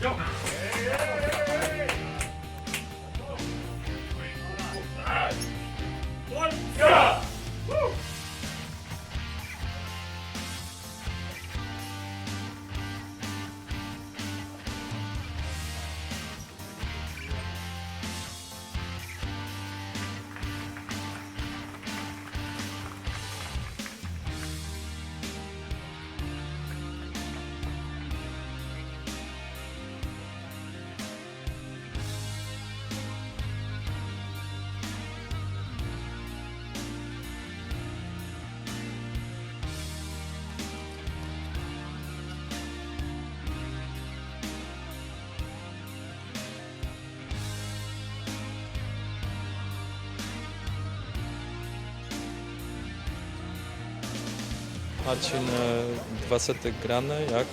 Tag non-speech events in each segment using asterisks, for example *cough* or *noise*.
よっ dwa sety grane, jak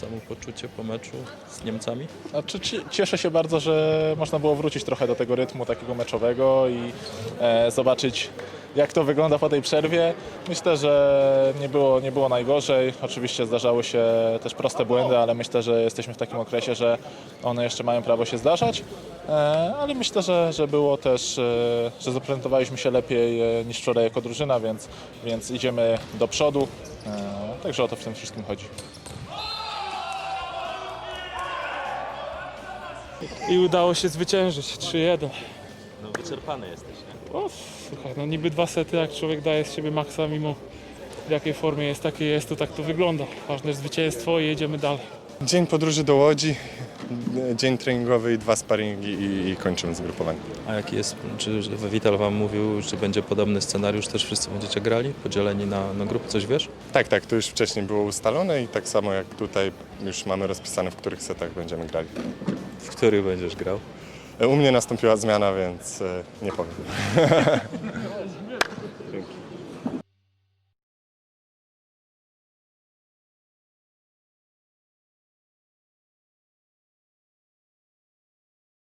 samopoczucie po meczu z Niemcami? Znaczy, ci- cieszę się bardzo, że można było wrócić trochę do tego rytmu takiego meczowego i e, zobaczyć, jak to wygląda po tej przerwie. Myślę, że nie było, nie było najgorzej. Oczywiście zdarzały się też proste błędy, ale myślę, że jesteśmy w takim okresie, że one jeszcze mają prawo się zdarzać. E, ale myślę, że, że było też, e, że zaprezentowaliśmy się lepiej e, niż wczoraj jako drużyna, więc, więc idziemy do przodu. Także o to w tym wszystkim chodzi. i udało się zwyciężyć 3-1. No wyczerpany jesteś, nie? O, słuchaj, no niby dwa sety, jak człowiek daje z siebie maksa, mimo w jakiej formie jest, takie jest, to tak to wygląda. Ważne jest zwycięstwo i jedziemy dalej. Dzień podróży do Łodzi, dzień treningowy i dwa sparingi i, i kończymy zgrupowanie. A jaki jest, czy Wital wam mówił, że będzie podobny scenariusz, też wszyscy będziecie grali, podzieleni na, na grupy, coś wiesz? Tak, tak, to już wcześniej było ustalone i tak samo jak tutaj już mamy rozpisane, w których setach będziemy grali. W których będziesz grał? U mnie nastąpiła zmiana, więc e, nie powiem. *laughs*